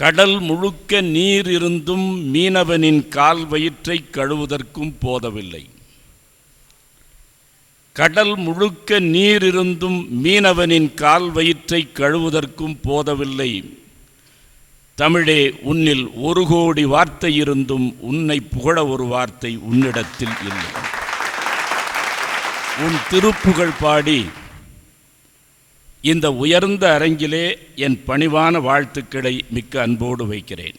கடல் முழுக்க நீர் இருந்தும் மீனவனின் கால் வயிற்றை கழுவதற்கும் போதவில்லை. கடல் முழுக்க நீர் இருந்தும் மீனவனின் கால் வயிற்றை கழுவதற்கும் போதவில்லை. தமிழே உன்னில் ஒரு கோடி வார்த்தை இருந்தும் உன்னை புகழ ஒரு வார்த்தை உன்னிடத்தில் இல்லை. உன் திருப்புகழ் பாடி இந்த உயர்ந்த அரங்கிலே என் பணிவான வாழ்த்துக்களை மிக்க அன்போடு வைக்கிறேன்.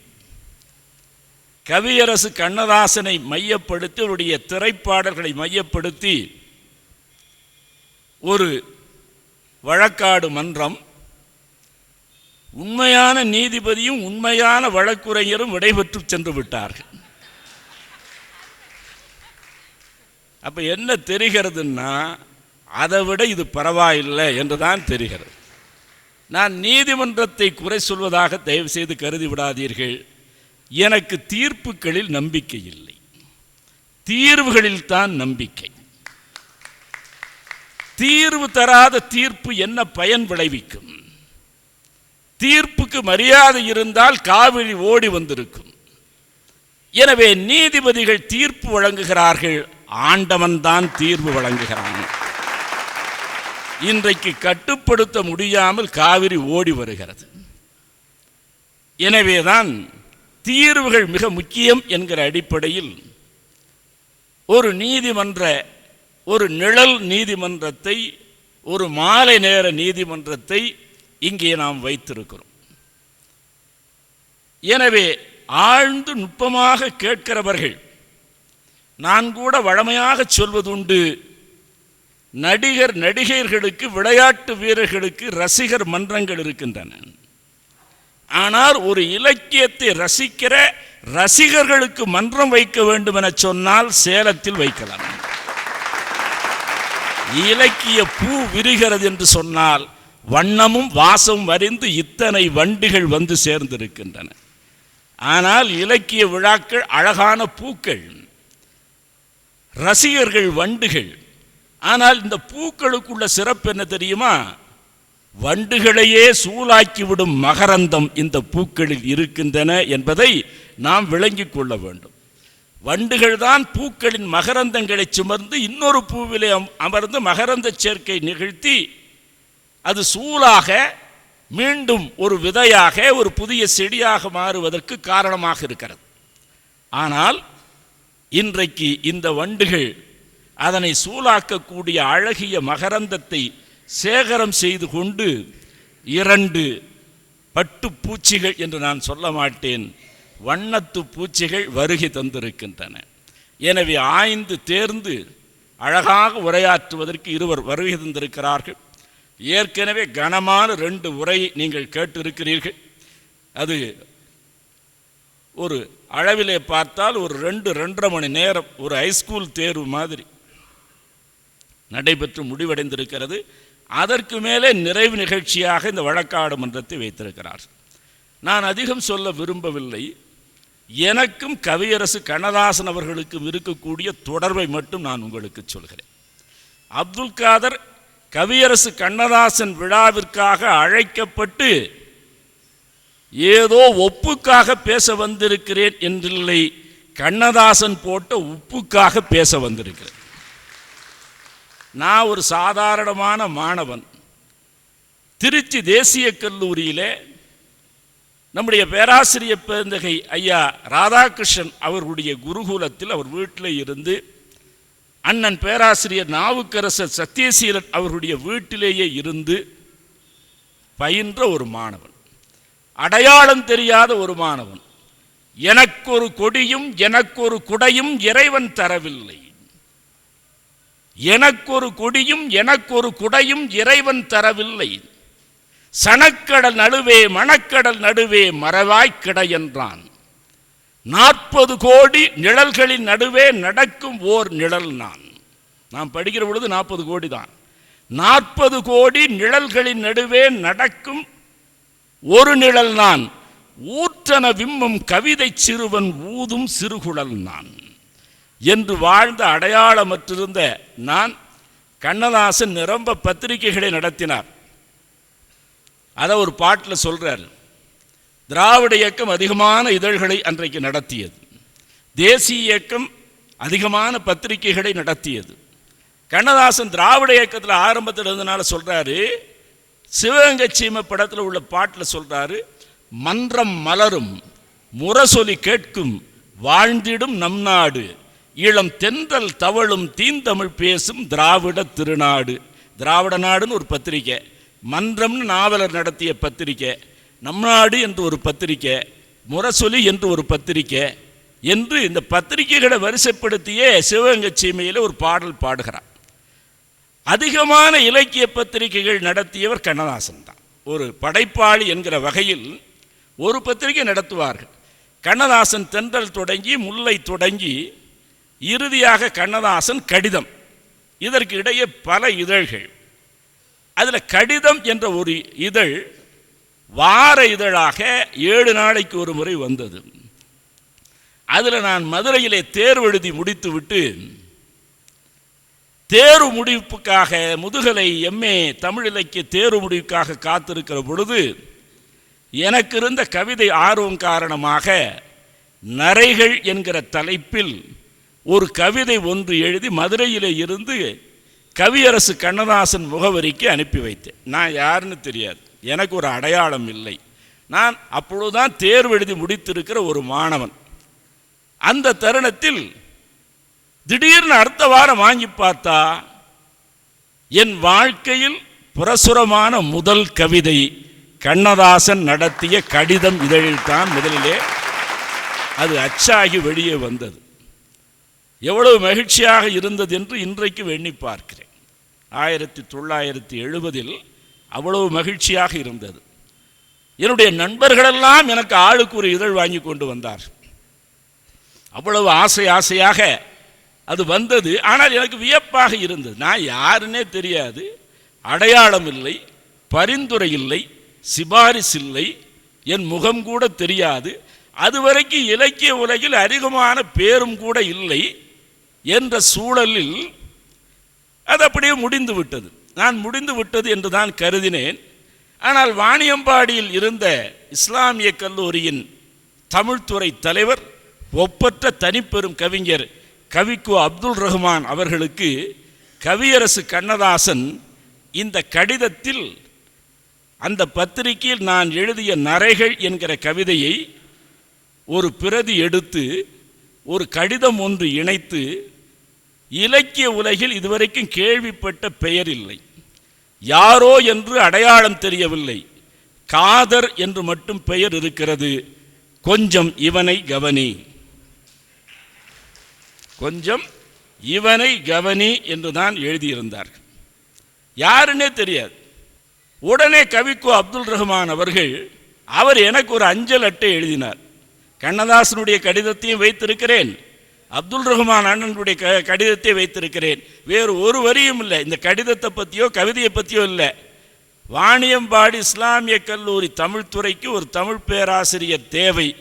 கவியரசு கண்ணதாசனை மையப்படுத்தி அவருடைய திரைப்பாடல்களை மையப்படுத்தி ஒரு வழக்காடு மன்றம் உண்மையான நீதிபதியும் உண்மையான வழக்குரைஞரும் விடைபெற்று சென்று விட்டார்கள். அப்போ என்ன தெரிகிறதுன்னா அதை விட இது பரவாயில்லை என்றுதான் தெரிகிறது. நான் நீதிமன்றத்தை குறை சொல்வதாக தயவு செய்து கருதி விடாதீர்கள். எனக்கு தீர்ப்புகளில் நம்பிக்கை இல்லை. தீர்வுகளில் தான் நம்பிக்கை. தீர்வு தராத தீர்ப்பு என்ன பயன் விளைவிக்கும்? தீர்ப்புக்கு மரியாதை இருந்தால் காவிரி ஓடி வந்திருக்கும். எனவே நீதிபதிகள் தீர்ப்பு வழங்குகிறார்கள். ஆண்டவன் தான் தீர்வு வழங்குகிறான். இன்றைக்கு கட்டுப்படுத்த முடியாமல் காவிரி ஓடி வருகிறது. எனவேதான் தீர்வுகள் மிக முக்கியம் என்கிற அடிப்படையில் ஒரு நீதிமன்ற ஒரு நிழல் நீதிமன்றத்தை ஒரு மாலை நேர நீதிமன்றத்தை இங்கே நாம் வைத்திருக்கிறோம். எனவே ஆழ்ந்து நுட்பமாக கேட்கிறவர்கள் நான் கூட வழமையாக சொல்வதுண்டு நடிகர் நடிகையர்களுக்கு விளையாட்டு வீரர்களுக்கு ரசிகர் மன்றங்கள் இருக்கின்றன. ஆனால் ஒரு இலக்கியத்தை ரசிக்கிற ரசிகர்களுக்கு மன்றம் வைக்க வேண்டும் என சொன்னால் சேலத்தில் வைக்கலாம். இலக்கிய பூ விரிகிறது என்று சொன்னால் வண்ணமும் வாசம் வரிந்து இத்தனை வண்டிகள் வந்து சேர்ந்திருக்கின்றன. ஆனால் இலக்கிய விழாக்கள் அழகான பூக்கள் ரசிகர்கள் வண்டுகள் ஆனால் இந்த பூக்களுக்குள்ள சிறப்பு என்ன தெரியுமா? வண்டுகளையே சூளாக்கிவிடும் மகரந்தம் இந்த பூக்களில் இருக்கின்றன என்பதை நாம் விளங்கிக் கொள்ள வேண்டும். வண்டுகள் தான் பூக்களின் மகரந்தங்களை சுமர்ந்து இன்னொரு பூவிலே அம்- அமர்ந்து மகரந்த சேர்க்கை நிகழ்த்தி அது சூலாக மீண்டும் ஒரு விதையாக ஒரு புதிய செடியாக மாறுவதற்கு காரணமாக இருக்கிறது. ஆனால் இன்றைக்கு இந்த வண்டுகள் அதனை சூலாக்கக்கூடிய அழகிய மகரந்தத்தை சேகரம் செய்து கொண்டு இரண்டு பட்டு பூச்சிகள் என்று நான் சொல்ல மாட்டேன். வண்ணத்து பூச்சிகள் வருகை தந்திருக்கின்றன. எனவே ஆய்ந்து தேர்ந்து அழகாக உரையாற்றுவதற்கு இருவர் வருகை தந்திருக்கிறார்கள். ஏற்கனவே கனமான ரெண்டு உரையை நீங்கள் கேட்டிருக்கிறீர்கள். அது ஒரு அளவிலே பார்த்தால் ஒரு ரெண்டு ரெண்டரை மணி நேரம் ஒரு ஹைஸ்கூல் தேர்வு மாதிரி. நடைபெற்று முடிவடைந்திருக்கிறது. அதற்கு மேலே நிறைவு நிகழ்ச்சியாக இந்த வழக்காடு மன்றத்தை வைத்திருக்கிறார். நான் அதிகம் சொல்ல விரும்பவில்லை. எனக்கும் கவியரசு கண்ணதாசன் அவர்களுக்கும் இருக்கக்கூடிய தொடர்பை மட்டும் நான் உங்களுக்கு சொல்கிறேன். அப்துல் காதர் கவியரசு கண்ணதாசன் விழாவிற்காக அழைக்கப்பட்டு ஏதோ ஒப்புக்காக பேச வந்திருக்கிறேன் என்றில்லை. கண்ணதாசன் போட்ட உப்புக்காக பேச வந்திருக்கிறேன். நான் ஒரு சாதாரணமான மாணவன். திருச்சி தேசிய கல்லூரியிலே நம்முடைய பேராசிரியர் பேருந்தகை ஐயா ராதாகிருஷ்ணன் அவர்களுடைய குருகுலத்தில் அவர் வீட்டில் இருந்து அண்ணன் பேராசிரியர் நாவுக்கரசர் சத்தியசீலன் அவர்களுடைய வீட்டிலேயே இருந்து பயின்ற ஒரு மாணவன். அடையாளம் தெரியாத ஒரு மாணவன். எனக்கொரு கொடியும் எனக்கொரு குடையும் இறைவன் தரவில்லை. எனக்கொரு கொடியும் எனக்கொரு குடையும் இறைவன் தரவில்லை. சனக்கடல் நடுவே மணக்கடல் நடுவே மறவாய்க் கிட என்றான் நாற்பது கோடி நிழல்களின் நடுவே நடக்கும் ஓர் நிழல் நான். நாம் படிக்கிற பொழுது நாற்பது கோடி தான். நாற்பது கோடி நிழல்களின் நடுவே நடக்கும் ஒரு நிழல் நான். ஊற்றன விம்மும் கவிதை சிறுவன் ஊதும் சிறுகுழல் நான். என்று வாழ்ந்த அடையாளமற்றிருந்த நான் கண்ணதாசன் நிரம்ப பத்திரிகைகளை நடத்தினார். அதை ஒரு பாட்டில் சொல்கிறார் திராவிட இயக்கம் அதிகமான இதழ்களை அன்றைக்கு நடத்தியது. தேசிய இயக்கம் அதிகமான பத்திரிகைகளை நடத்தியது. கண்ணதாசன் திராவிட இயக்கத்தில் ஆரம்பத்தில் இருந்தனால சொல்கிறாரு சிவகங்கை சீமை படத்தில் உள்ள பாட்டில் சொல்கிறாரு மன்றம் மலரும் முரசொலி கேட்கும் வாழ்ந்திடும் நம் நாடு ஈழம் தென்றல் தவழும் தீந்தமிழ் பேசும் திராவிட திருநாடு. திராவிட நாடுன்னு ஒரு பத்திரிக்கை. மன்றம்னு நாவலர் நடத்திய பத்திரிக்கை. நம் நாடு என்று ஒரு பத்திரிக்கை. முரசொலி என்று ஒரு பத்திரிக்கை. என்று இந்த பத்திரிகைகளை வரிசைப்படுத்தியே சிவகங்கை சீமையில் ஒரு பாடல் பாடுகிறார். அதிகமான இலக்கிய பத்திரிகைகள் நடத்தியவர் கண்ணதாசன் தான். ஒரு படைப்பாளி என்கிற வகையில் ஒரு பத்திரிகை நடத்துவார்கள். கண்ணதாசன் தென்றல் தொடங்கி முல்லை தொடங்கி இறுதியாக கண்ணதாசன் கடிதம். இதற்கு இடையே பல இதழ்கள். அதில் கடிதம் என்ற ஒரு இதழ் வார இதழாக ஏழு நாளைக்கு ஒரு முறை வந்தது. அதில் நான் மதுரையிலே தேர்வு எழுதி முடித்துவிட்டு தேர்வு முடிவுக்காக முதுகலை எம்ஏ தமிழ் இலக்கிய தேர்வு முடிவுக்காக காத்திருக்கிற பொழுது எனக்கு இருந்த கவிதை ஆர்வம் காரணமாக நரைகள் என்கிற தலைப்பில் ஒரு கவிதை ஒன்று எழுதி மதுரையிலே இருந்து கவியரசு கண்ணதாசன் முகவரிக்கு அனுப்பி வைத்தேன். நான் யாருன்னு தெரியாது. எனக்கு ஒரு அடையாளம் இல்லை. நான் அப்பொழுதுதான் தேர்வு எழுதி முடித்திருக்கிற ஒரு மாணவன். அந்த தருணத்தில் திடீர்னு அடுத்த வாரம் வாங்கி பார்த்தா என் வாழ்க்கையில் பிரசுரமான முதல் கவிதை கண்ணதாசன் நடத்திய கடிதம் இதழில்தான் முதலிலே. அது அச்சாகி வெளியே வந்தது. எவ்வளவு மகிழ்ச்சியாக இருந்தது என்று இன்றைக்கு எண்ணி பார்க்கிறேன். ஆயிரத்தி தொள்ளாயிரத்தி எழுபதில் அவ்வளவு மகிழ்ச்சியாக இருந்தது. என்னுடைய நண்பர்களெல்லாம் எனக்கு ஆளுக்கு ஒரு இதழ் வாங்கி கொண்டு வந்தார். அவ்வளவு ஆசை ஆசையாக அது வந்தது. ஆனால் எனக்கு வியப்பாக இருந்தது. நான் யாருன்னே தெரியாது. அடையாளம் இல்லை. பரிந்துரை இல்லை. சிபாரிசு இல்லை. என் முகம் கூட தெரியாது. அதுவரைக்கும் இலக்கிய உலகில் அதிகமான பேரும் கூட இல்லை. என்ற சூழலில் அது அப்படியே முடிந்து விட்டது. நான் முடிந்து விட்டது என்று தான் கருதினேன். ஆனால் வாணியம்பாடியில் இருந்த இஸ்லாமிய கல்லூரியின் தமிழ்துறை தலைவர் ஒப்பற்ற தனிப்பெரும் கவிஞர் கவிக்கு அப்துல் ரஹ்மான் அவர்களுக்கு கவியரசு கண்ணதாசன் இந்த கடிதத்தில் அந்த பத்திரிகையில் நான் எழுதிய நரைகள் என்கிற கவிதையை ஒரு பிரதி எடுத்து ஒரு கடிதம் ஒன்று இணைத்து இலக்கிய உலகில் இதுவரைக்கும் கேள்விப்பட்ட பெயர் இல்லை யாரோ என்று அடையாளம் தெரியவில்லை. காதர் என்று மட்டும் பெயர் இருக்கிறது. கொஞ்சம் இவனை கவனி. கொஞ்சம் இவனை கவனி என்று தான் எழுதியிருந்தார் யாருன்னே தெரியாது. உடனே கவிக்கோ அப்துல் ரஹ்மான் அவர்கள் அவர் எனக்கு ஒரு அஞ்சல் அட்டை எழுதினார். கண்ணதாசனுடைய கடிதத்தையும் வைத்திருக்கிறேன். அப்துல் ரஹ்மான் அண்ணனுடைய க கடிதத்தை வைத்திருக்கிறேன். வேறு ஒரு வரியும் இல்லை. இந்த கடிதத்தை பற்றியோ கவிதையை பற்றியோ இல்லை. வாணியம்பாடி இஸ்லாமிய கல்லூரி தமிழ்துறைக்கு ஒரு தமிழ் பேராசிரியர் தேவை.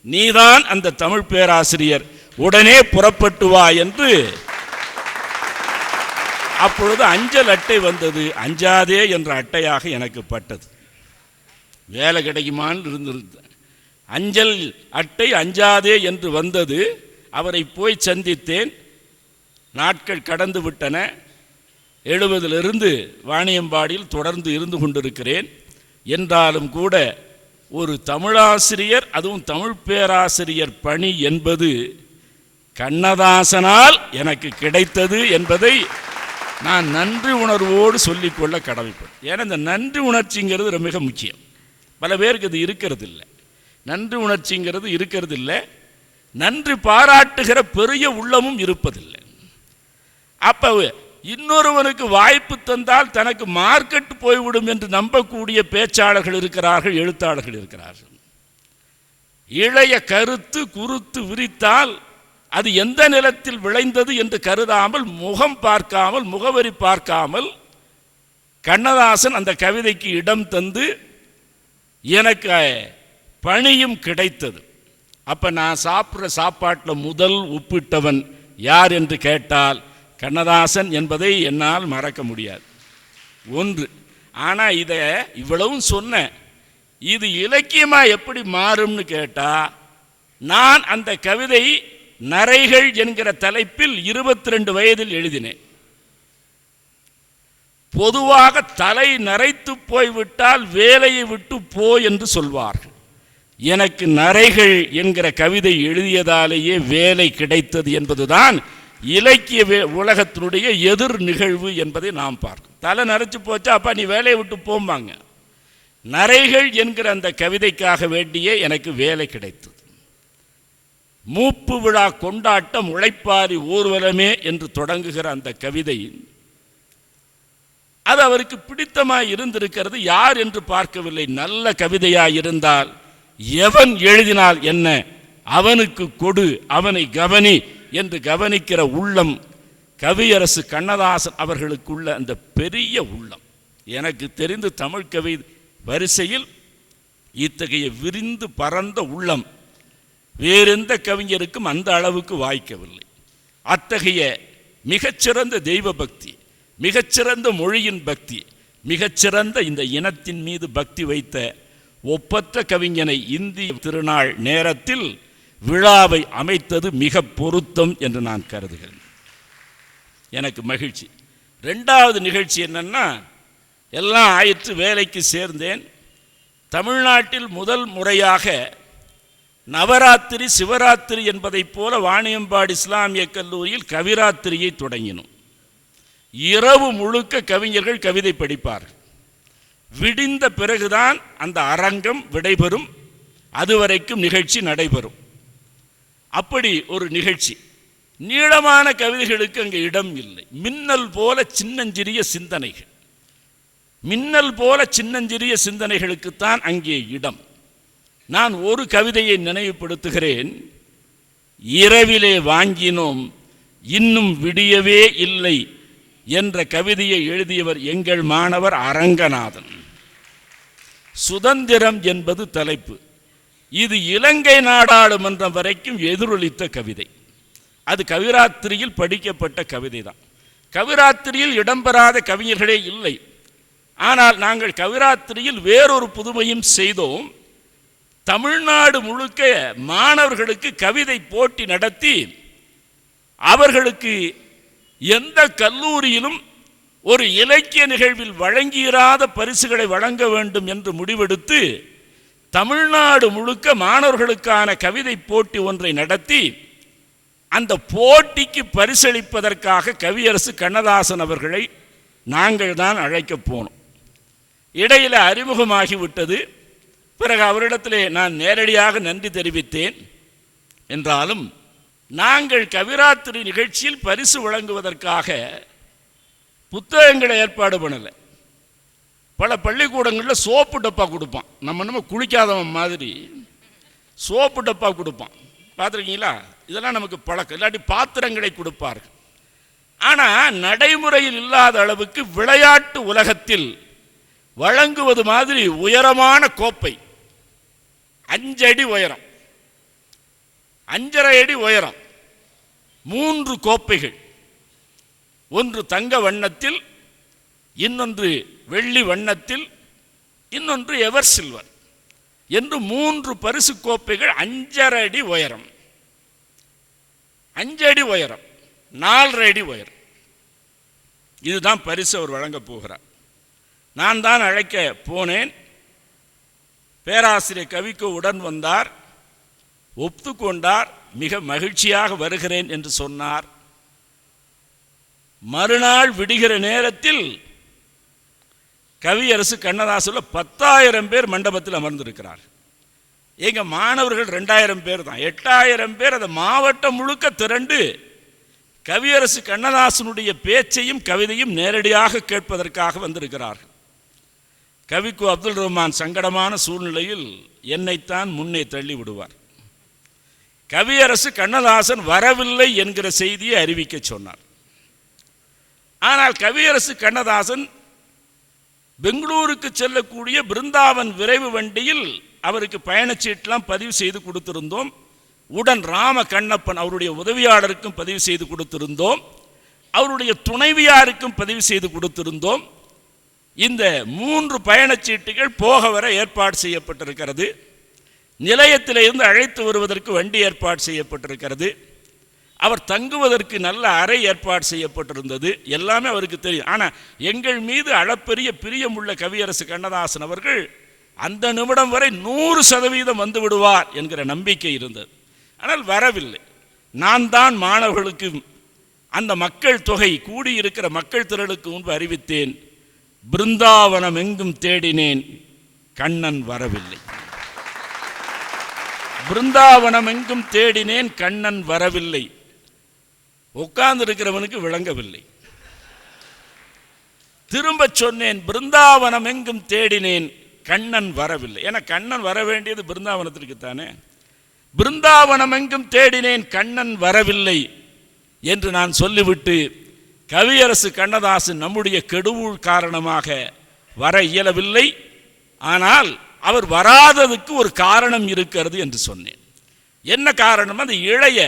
நீதான் அந்த தமிழ் பேராசிரியர். உடனே புறப்பட்டு வா என்று. அப்பொழுது அஞ்சல் அட்டை வந்தது. அஞ்சாதே என்ற அட்டையாக எனக்கு பட்டது. வேலை கிடைக்குமான்னு இருந்திருந்தேன். அஞ்சல் அட்டை அஞ்சாதே என்று வந்தது. அவரை போய் சந்தித்தேன். நாட்கள் கடந்து விட்டன. எழுபதிலிருந்து வாணியம்பாடியில் தொடர்ந்து இருந்து கொண்டிருக்கிறேன். என்றாலும் கூட ஒரு தமிழாசிரியர் அதுவும் தமிழ் பேராசிரியர் பணி என்பது கண்ணதாசனால் எனக்கு கிடைத்தது என்பதை நான் நன்றி உணர்வோடு சொல்லிக்கொள்ள கடமைப்படும் ஏன்னா இந்த நன்றி உணர்ச்சிங்கிறது ரொம்ப மிக முக்கியம். பல பேருக்கு இது இருக்கிறது இல்லை நன்றி உணர்ச்சிங்கிறது இருக்கிறது இல்லை நன்றி பாராட்டுகிற பெரிய உள்ளமும் இருப்பதில்லை. அப்போ இன்னொருவனுக்கு வாய்ப்பு தந்தால் தனக்கு மார்க்கெட் போய்விடும் என்று நம்பக்கூடிய பேச்சாளர்கள் இருக்கிறார்கள் எழுத்தாளர்கள் இருக்கிறார்கள். இளைய கருத்து குருத்து விரித்தால் அது எந்த நிலத்தில் விளைந்தது என்று கருதாமல் முகம் பார்க்காமல் முகவரி பார்க்காமல் கண்ணதாசன் அந்த கவிதைக்கு இடம் தந்து எனக்கு பணியும் கிடைத்தது. அப்போ நான் சாப்பிட்ற சாப்பாட்டில் முதல் உப்பிட்டவன் யார் என்று கேட்டால் கண்ணதாசன் என்பதை என்னால் மறக்க முடியாது. ஒன்று. ஆனால் இதை இவ்வளவும் சொன்னேன் இது இலக்கியமாக எப்படி மாறும்னு கேட்டால் நான் அந்த கவிதை நரைகள் என்கிற தலைப்பில் இருபத்தி ரெண்டு வயதில் எழுதினேன். பொதுவாக தலை நரைத்து போய்விட்டால் வேலையை விட்டு போ என்று சொல்வார்கள். எனக்கு நரைகள் என்கிற கவிதை எழுதியதாலேயே வேலை கிடைத்தது என்பதுதான் இலக்கிய வே- உலகத்தினுடைய எதிர் நிகழ்வு என்பதை நாம் பார்க்கணும். தலை நரைச்சு போச்சா அப்பா நீ வேலையை விட்டு போம்பாங்க. நரைகள் என்கிற அந்த கவிதைக்காக வேண்டியே எனக்கு வேலை கிடைத்தது. மூப்பு விழா கொண்டாட்டம் உழைப்பாரி ஊர்வலமே என்று தொடங்குகிற அந்த கவிதை. அது அவருக்கு பிடித்தமாய் இருந்திருக்கிறது. யார் என்று பார்க்கவில்லை. நல்ல கவிதையாய் இருந்தால் எவன் எழுதினால் என்ன? அவனுக்கு கொடு அவனை கவனி என்று கவனிக்கிற உள்ளம் கவியரசு கண்ணதாசன் அவர்களுக்குள்ள அந்த பெரிய உள்ளம். எனக்கு தெரிந்து தமிழ் கவி வரிசையில் இத்தகைய விரிந்து பரந்த உள்ளம் வேறெந்த கவிஞருக்கும் அந்த அளவுக்கு வாய்க்கவில்லை. அத்தகைய மிகச்சிறந்த தெய்வ பக்தி மிகச்சிறந்த மொழியின் பக்தி மிகச்சிறந்த இந்த இனத்தின் மீது பக்தி வைத்த ஒப்பற்ற கவிஞனை இந்திய திருநாள் நேரத்தில் விழாவை அமைத்தது மிக பொருத்தம் என்று நான் கருதுகிறேன். எனக்கு மகிழ்ச்சி. ரெண்டாவது நிகழ்ச்சி என்னென்னா எல்லாம் ஆயிற்று வேலைக்கு சேர்ந்தேன். தமிழ்நாட்டில் முதல் முறையாக நவராத்திரி சிவராத்திரி என்பதைப் போல வாணியம்பாடி இஸ்லாமிய கல்லூரியில் கவிராத்திரியை தொடங்கினோம். இரவு முழுக்க கவிஞர்கள் கவிதை படிப்பார்கள். விடிந்த பிறகுதான் அந்த அரங்கம் விடைபெறும். அதுவரைக்கும் நிகழ்ச்சி நடைபெறும். அப்படி ஒரு நிகழ்ச்சி. நீளமான கவிதைகளுக்கு அங்கே இடம் இல்லை. மின்னல் போல சின்னஞ்சிறிய சிந்தனைகள். மின்னல் போல சின்னஞ்சிறிய சிந்தனைகளுக்குத்தான் அங்கே இடம். நான் ஒரு கவிதையை நினைவுபடுத்துகிறேன். இரவிலே வாங்கினோம் இன்னும் விடியவே இல்லை என்ற கவிதையை எழுதியவர் எங்கள் மாணவர் அரங்கநாதன். சுதந்திரம் என்பது தலைப்பு. இது இலங்கை நாடாளுமன்றம் வரைக்கும் எதிரொலித்த கவிதை. அது கவிராத்திரியில் படிக்கப்பட்ட கவிதை தான். கவிராத்திரியில் இடம்பெறாத கவிஞர்களே இல்லை. ஆனால் நாங்கள் கவிராத்திரியில் வேறொரு புதுமையும் செய்தோம். தமிழ்நாடு முழுக்க மாணவர்களுக்கு கவிதை போட்டி நடத்தி அவர்களுக்கு எந்த கல்லூரியிலும் ஒரு இலக்கிய நிகழ்வில் வழங்கியிராத பரிசுகளை வழங்க வேண்டும் என்று முடிவெடுத்து தமிழ்நாடு முழுக்க மாணவர்களுக்கான கவிதை போட்டி ஒன்றை நடத்தி அந்த போட்டிக்கு பரிசளிப்பதற்காக கவியரசு கண்ணதாசன் அவர்களை நாங்கள் தான் அழைக்கப் போனோம். இடையில் அறிமுகமாகிவிட்டது பிறகு அவரிடத்திலே நான் நேரடியாக நன்றி தெரிவித்தேன். என்றாலும் நாங்கள் கவிராத்திரி நிகழ்ச்சியில் பரிசு வழங்குவதற்காக புத்தகங்களை ஏற்பாடு பண்ணலை. பல பள்ளிக்கூடங்களில் சோப்பு டப்பா கொடுப்பான். நம்ம நம்ம குளிக்காதவன் மாதிரி சோப்பு டப்பா கொடுப்பான். பார்த்துருக்கீங்களா? இதெல்லாம் நமக்கு பழக்கம். இல்லாட்டி பாத்திரங்களை கொடுப்பார்கள். ஆனால் நடைமுறையில் இல்லாத அளவுக்கு விளையாட்டு உலகத்தில் வழங்குவது மாதிரி உயரமான கோப்பை. அஞ்சடி உயரம். அஞ்சரை அடி உயரம். மூன்று கோப்பைகள். ஒன்று தங்க வண்ணத்தில் இன்னொன்று வெள்ளி வண்ணத்தில் இன்னொன்று எவர் சில்வர் என்று மூன்று பரிசு கோப்பைகள் அஞ்சரை அடி உயரம். அஞ்சு அடி உயரம் நாலரை அடி உயரம். இதுதான் பரிசு அவர் வழங்கப் போகிறார். நான் தான் அழைக்க போனேன். பேராசிரியர் கவிக்கு உடன் வந்தார். ஒப்புக்கொண்டார். மிக மகிழ்ச்சியாக வருகிறேன் என்று சொன்னார். மறுநாள் விடுகிற நேரத்தில் கவியரசு கண்ணதாசுல பத்தாயிரம் பேர் மண்டபத்தில் அமர்ந்திருக்கிறார். எங்க மாணவர்கள் ரெண்டாயிரம் பேர் தான். எட்டாயிரம் பேர் அந்த மாவட்டம் முழுக்க திரண்டு கவியரசு கண்ணதாசனுடைய பேச்சையும் கவிதையும் நேரடியாக கேட்பதற்காக வந்திருக்கிறார்கள். கவிக்கு அப்துல் ரஹ்மான் சங்கடமான சூழ்நிலையில் என்னைத்தான் முன்னே தள்ளி விடுவார். கவியரசு கண்ணதாசன் வரவில்லை என்கிற செய்தியை அறிவிக்க சொன்னார். ஆனால் கவியரசு கண்ணதாசன் பெங்களூருக்கு செல்லக்கூடிய பிருந்தாவன் விரைவு வண்டியில் அவருக்கு பயணச்சீட்டெலாம் பதிவு செய்து கொடுத்திருந்தோம். உடன் ராம கண்ணப்பன் அவருடைய உதவியாளருக்கும் பதிவு செய்து கொடுத்திருந்தோம். அவருடைய துணைவியாருக்கும் பதிவு செய்து கொடுத்திருந்தோம். இந்த மூன்று பயணச்சீட்டுகள் போக வர ஏற்பாடு செய்யப்பட்டிருக்கிறது. நிலையத்திலிருந்து அழைத்து வருவதற்கு வண்டி ஏற்பாடு செய்யப்பட்டிருக்கிறது. அவர் தங்குவதற்கு நல்ல அறை ஏற்பாடு செய்யப்பட்டிருந்தது. எல்லாமே அவருக்கு தெரியும். ஆனால் எங்கள் மீது அளப்பெரிய பிரியமுள்ள கவியரசு கண்ணதாசன் அவர்கள் அந்த நிமிடம் வரை நூறு சதவீதம் வந்து விடுவார் என்கிற நம்பிக்கை இருந்தது. ஆனால் வரவில்லை. நான் தான் மாணவர்களுக்கு அந்த மக்கள் தொகை கூடியிருக்கிற மக்கள் திரளுக்கு முன்பு அறிவித்தேன். பிருந்தாவனம் எங்கும் தேடினேன். கண்ணன் வரவில்லை. பிருந்தாவனம் எங்கும் தேடினேன். கண்ணன் வரவில்லை. உட்கார்ந்து இருக்கிறவனுக்கு விளங்கவில்லை. திரும்ப சொன்னேன் பிருந்தாவனம் எங்கும் தேடினேன் கண்ணன் வரவில்லை. ஏன்னா கண்ணன் வர வேண்டியது பிருந்தாவனத்திற்கு தானே? பிருந்தாவனம் எங்கும் தேடினேன் கண்ணன் வரவில்லை என்று நான் சொல்லிவிட்டு கவியரசு கண்ணதாசன் நம்முடைய கெடுவுள் காரணமாக வர இயலவில்லை. ஆனால் அவர் வராததுக்கு ஒரு காரணம் இருக்கிறது என்று சொன்னேன். என்ன காரணம்? அந்த இளைய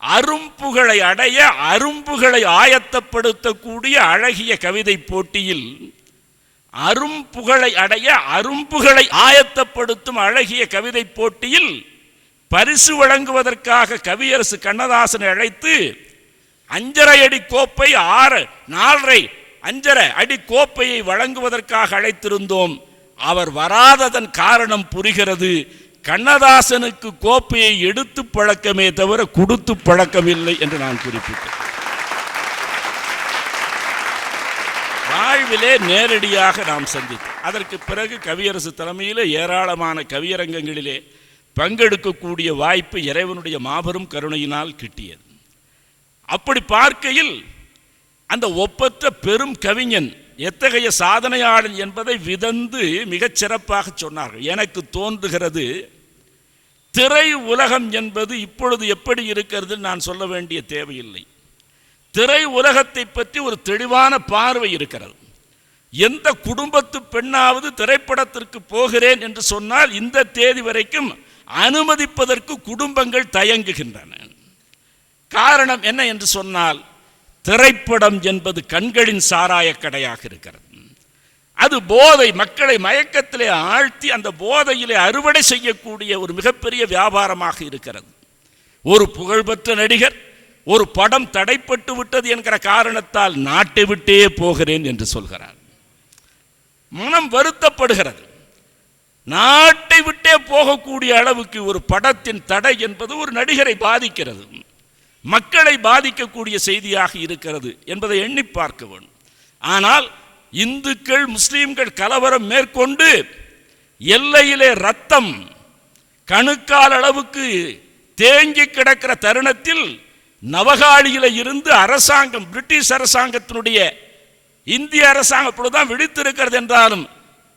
அரும்புகளை அடைய அரும்புகளை ஆயத்தப்படுத்தக்கூடிய அழகிய கவிதை போட்டியில் அரும்புகளை அடைய அரும்புகளை ஆயத்தப்படுத்தும் அழகிய கவிதை போட்டியில் பரிசு வழங்குவதற்காக கவியரசு கண்ணதாசனை அழைத்து அஞ்சரை அடி கோப்பை ஆறு நாலரை அஞ்சரை அடி கோப்பையை வழங்குவதற்காக அழைத்திருந்தோம். அவர் வராததன் காரணம் புரிகிறது. கண்ணதாசனுக்கு கோப்பையை எடுத்து பழக்கமே தவிர கொடுத்து பழக்கமில்லை என்று நான் குறிப்பிட்டேன். வாழ்விலே நேரடியாக நாம் சந்தித்தோம். அதற்கு பிறகு கவியரசு தலைமையில் ஏராளமான கவியரங்கங்களிலே பங்கெடுக்கக்கூடிய வாய்ப்பு இறைவனுடைய மாபெரும் கருணையினால் கிட்டியது. அப்படி பார்க்கையில் அந்த ஒப்பற்ற பெரும் கவிஞன் எத்தகைய சாதனையாளன் என்பதை விதந்து மிகச் சிறப்பாக சொன்னார்கள். எனக்கு தோன்றுகிறது திரை உலகம் என்பது இப்பொழுது எப்படி இருக்கிறது நான் சொல்ல வேண்டிய தேவையில்லை. திரை உலகத்தை பற்றி ஒரு தெளிவான பார்வை இருக்கிறது. எந்த குடும்பத்து பெண்ணாவது திரைப்படத்திற்கு போகிறேன் என்று சொன்னால் இந்த தேதி வரைக்கும் அனுமதிப்பதற்கு குடும்பங்கள் தயங்குகின்றன. காரணம் என்ன என்று சொன்னால் திரைப்படம் என்பது கண்களின் சாராய கடையாக இருக்கிறது. அது போதை மக்களை மயக்கத்திலே ஆழ்த்தி அந்த போதையிலே அறுவடை செய்யக்கூடிய ஒரு மிகப்பெரிய வியாபாரமாக இருக்கிறது. ஒரு புகழ்பெற்ற நடிகர் ஒரு படம் தடைப்பட்டு விட்டது என்கிற காரணத்தால் நாட்டை விட்டே போகிறேன் என்று சொல்கிறார். மனம் வருத்தப்படுகிறது. நாட்டை விட்டே போகக்கூடிய அளவுக்கு ஒரு படத்தின் தடை என்பது ஒரு நடிகரை பாதிக்கிறது. மக்களை பாதிக்கக்கூடிய செய்தியாக இருக்கிறது என்பதை எண்ணி பார்க்க வேண்டும். ஆனால் இந்துக்கள் முஸ்லீம்கள் கலவரம் மேற்கொண்டு எல்லையிலே ரத்தம் கணுக்கால் அளவுக்கு தேங்கி கிடக்கிற தருணத்தில் நவகாளியில இருந்து அரசாங்கம் பிரிட்டிஷ் அரசாங்கத்தினுடைய இந்திய அரசாங்கம் இப்பொழுதுதான் விழித்திருக்கிறது என்றாலும்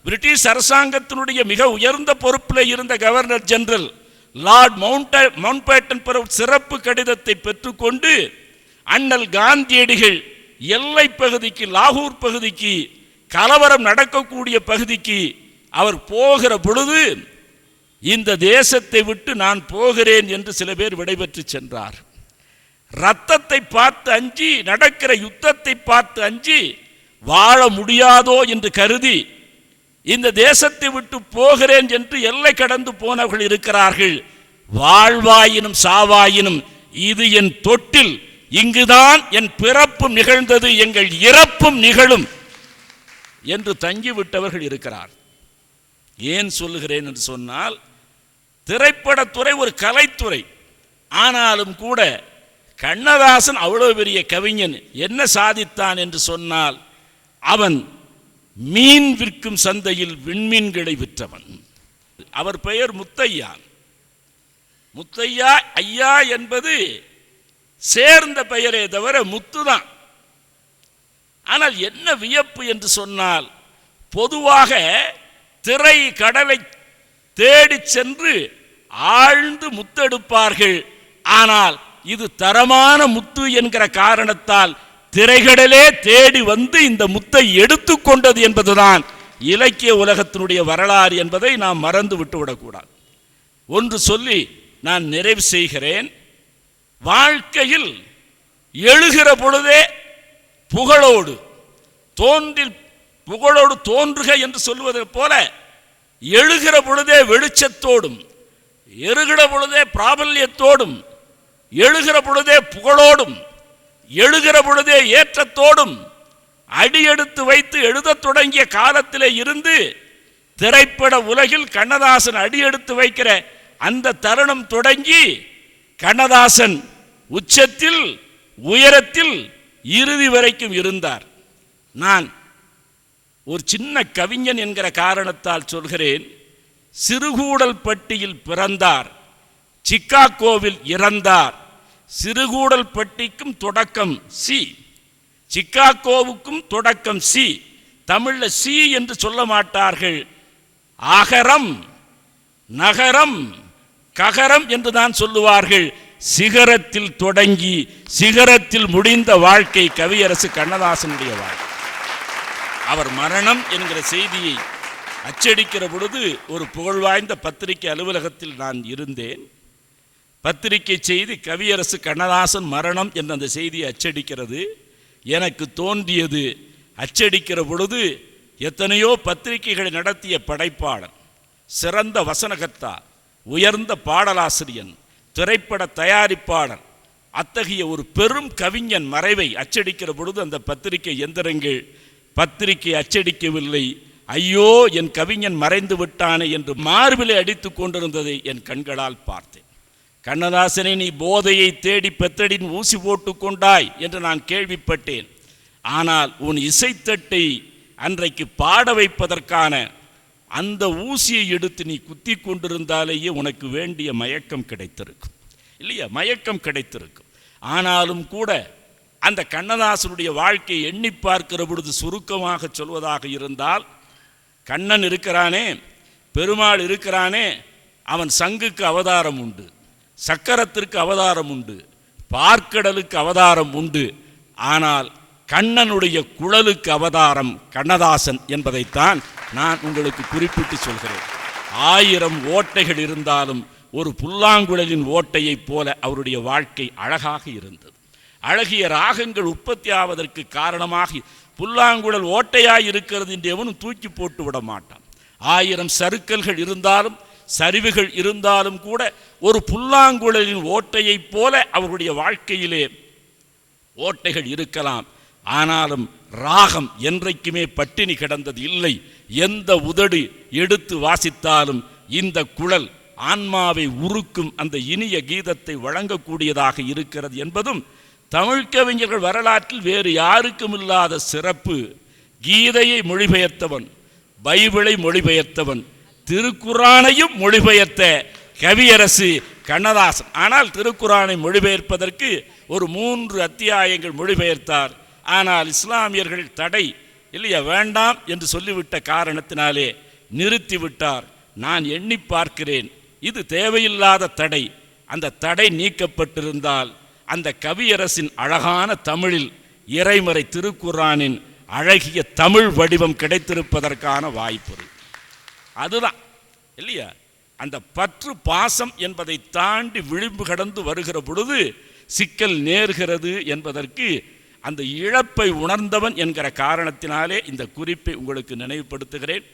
பிரிட்டிஷ் அரசாங்கத்தினுடைய மிக உயர்ந்த பொறுப்பில் இருந்த governor general lord mount Mountbatten பெற சிறப்பு கடிதத்தை பெற்றுக்கொண்டு அண்ணல் காந்தியடிகள் எல்லை பகுதிக்கு லாகூர் பகுதிக்கு கலவரம் நடக்கக்கூடிய பகுதிக்கு அவர் போகிற பொழுது இந்த தேசத்தை விட்டு நான் போகிறேன் என்று சில பேர் விடைபெற்று சென்றார். ரத்தத்தை பார்த்து அஞ்சி நடக்கிற யுத்தத்தை பார்த்து அஞ்சி வாழ முடியாதோ என்று கருதி இந்த தேசத்தை விட்டு போகிறேன் என்று எல்லை கடந்து போனவர்கள் இருக்கிறார்கள். வாழ்வாயினும் சாவாயினும் இது என் தொட்டில். இங்குதான் என் பிறப்பும் நிகழ்ந்தது எங்கள் இறப்பும் நிகழும் என்று தங்கிவிட்டவர்கள் இருக்கிறார். ஏன் சொல்லுகிறேன் என்று சொன்னால் திரைப்படத்துறை ஒரு கலைத்துறை. ஆனாலும் கூட கண்ணதாசன் அவ்வளோ பெரிய கவிஞன் என்ன சாதித்தான் என்று சொன்னால் அவன் மீன் விற்கும் சந்தையில் விண்மீன்களை விற்றவன். அவர் பெயர் முத்தையா. முத்தையா ஐயா என்பது சேர்ந்த பெயரே தவிர முத்து தான். ஆனால் என்ன வியப்பு என்று சொன்னால் பொதுவாக திரை கடலை தேடி சென்று ஆழ்ந்து முத்தெடுப்பார்கள். ஆனால் இது தரமான முத்து என்கிற காரணத்தால் திரைகடலே தேடி வந்து இந்த முத்தை எடுத்துக்கொண்டது என்பதுதான் இலக்கிய உலகத்தினுடைய வரலாறு என்பதை நாம் மறந்து விட்டுவிடக்கூடாது. ஒன்று சொல்லி நான் நிறைவு செய்கிறேன். வாழ்க்கையில் எழுகிற பொழுதே புகழோடு தோன்றில் புகழோடு தோன்றுக என்று சொல்லுவதை போல எழுகிற பொழுதே வெளிச்சத்தோடும் எருகிற பொழுதே பிராபல்யத்தோடும் எழுகிற பொழுதே புகழோடும் எழுகிற பொழுதே ஏற்றத்தோடும் அடியெடுத்து வைத்து எழுதத் தொடங்கிய காலத்திலே இருந்து திரைப்பட உலகில் கண்ணதாசன் அடியெடுத்து வைக்கிற அந்த தருணம் தொடங்கி கண்ணதாசன் உச்சத்தில் உயரத்தில் இறுதி வரைக்கும் இருந்தார். நான் ஒரு சின்ன கவிஞன் என்கிற காரணத்தால் சொல்கிறேன் சிறுகூடல் பட்டியில் பிறந்தார் சிக்காகோவில் இறந்தார். சிறுகூடல் பட்டிக்கும் தொடக்கம் சி சிக்காகோவுக்கும் தொடக்கம் சி தமிழில் சி என்று சொல்ல மாட்டார்கள். அகரம் நகரம் ககரம் என்று தான் சொல்லுவார்கள். சிகரத்தில் தொடங்கி சிகரத்தில் முடிந்த வாழ்க்கை கவியரசு கண்ணதாசனுடைய வாழ்க்கை. அவர் மரணம் என்கிற செய்தியை அச்சடிக்கிற பொழுது ஒரு புகழ்வாய்ந்த பத்திரிகை அலுவலகத்தில் நான் இருந்தேன். பத்திரிகை செய்தி கவியரசு கண்ணதாசன் மரணம் என்ற அந்த செய்தியை அச்சடிக்கிறது. எனக்கு தோன்றியது அச்சடிக்கிற பொழுது எத்தனையோ பத்திரிகைகளை நடத்திய படைப்பாளர் சிறந்த வசனகர்த்தா உயர்ந்த பாடலாசிரியன் திரைப்பட தயாரிப்பாளர் அத்தகைய ஒரு பெரும் கவிஞன் மறைவை அச்சடிக்கிற பொழுது அந்த பத்திரிகை எந்திரங்கள் பத்திரிகை அச்சடிக்கவில்லை. ஐயோ என் கவிஞன் மறைந்து விட்டானே என்று மார்பிலை அடித்துக் கொண்டிருந்ததை என் கண்களால் பார்த்தேன். கண்ணதாசனை நீ போதையை தேடி பெத்தடின் ஊசி போட்டு கொண்டாய் என்று நான் கேள்விப்பட்டேன். ஆனால் உன் இசைத்தட்டை அன்றைக்கு பாட வைப்பதற்கான அந்த ஊசியை எடுத்து நீ குத்தி கொண்டிருந்தாலேயே உனக்கு வேண்டிய மயக்கம் கிடைத்திருக்கும். இல்லையா? மயக்கம் கிடைத்திருக்கும். ஆனாலும் கூட அந்த கண்ணதாசனுடைய வாழ்க்கையை எண்ணி பார்க்கிற பொழுது சுருக்கமாக சொல்வதாக இருந்தால் கண்ணன் இருக்கிறானே பெருமாள் இருக்கிறானே அவன் சங்குக்கு அவதாரம் உண்டு சக்கரத்திற்கு அவதாரம் உண்டு பார்க்கடலுக்கு அவதாரம் உண்டு. ஆனால் கண்ணனுடைய குழலுக்கு அவதாரம் கண்ணதாசன் என்பதைத்தான் நான் உங்களுக்கு குறிப்பிட்டு சொல்கிறேன். ஆயிரம் ஓட்டைகள் இருந்தாலும் ஒரு புல்லாங்குழலின் ஓட்டையைப் போல அவருடைய வாழ்க்கை அழகாக இருந்தது. அழகிய ராகங்கள் உற்பத்தி ஆவதற்கு காரணமாக புல்லாங்குழல் ஓட்டையாய் இருக்கிறது என்று எவனும் தூக்கி போட்டு விட மாட்டான். ஆயிரம் சறுக்கல்கள் இருந்தாலும் சரிவுகள் இருந்தாலும் கூட ஒரு புல்லாங்குழலின் ஓட்டையைப் போல அவருடைய வாழ்க்கையிலே ஓட்டைகள் இருக்கலாம். ஆனாலும் ராகம் என்றைக்குமே பட்டினி கிடந்தது இல்லை. எந்த உதடு எடுத்து வாசித்தாலும் இந்த குழல் ஆன்மாவை உருக்கும் அந்த இனிய கீதத்தை வழங்கக்கூடியதாக இருக்கிறது என்பதும் தமிழ் கவிஞர்கள் வரலாற்றில் வேறு யாருக்கும் இல்லாத சிறப்பு. கீதையை மொழிபெயர்த்தவன் பைபிளை மொழிபெயர்த்தவன் திருக்குறானையும் மொழிபெயர்த்த கவியரசு கண்ணதாசன். ஆனால் திருக்குறானை மொழிபெயர்ப்பதற்கு ஒரு மூன்று அத்தியாயங்கள் மொழிபெயர்த்தார். ஆனால் இஸ்லாமியர்கள் தடை. இல்லையா வேண்டாம் என்று சொல்லிவிட்ட காரணத்தினாலே நிறுத்திவிட்டார். நான் எண்ணி பார்க்கிறேன். இது தேவையில்லாத தடை. அந்த தடை நீக்கப்பட்டிருந்தால் அந்த கவியரசின் அழகான தமிழில் இறைமறை திருக்குறானின் அழகிய தமிழ் வடிவம் கிடைத்திருப்பதற்கான வாய்ப்பு அதுதான். இல்லையா அந்த பற்று பாசம் என்பதை தாண்டி விளிம்பு கடந்து வருகிற பொழுது சிக்கல் நேர்கிறது என்பதற்கு அந்த இழப்பை உணர்ந்தவன் என்கிற காரணத்தினாலே இந்த குறிப்பை உங்களுக்கு நினைவுபடுத்துகிறேன்.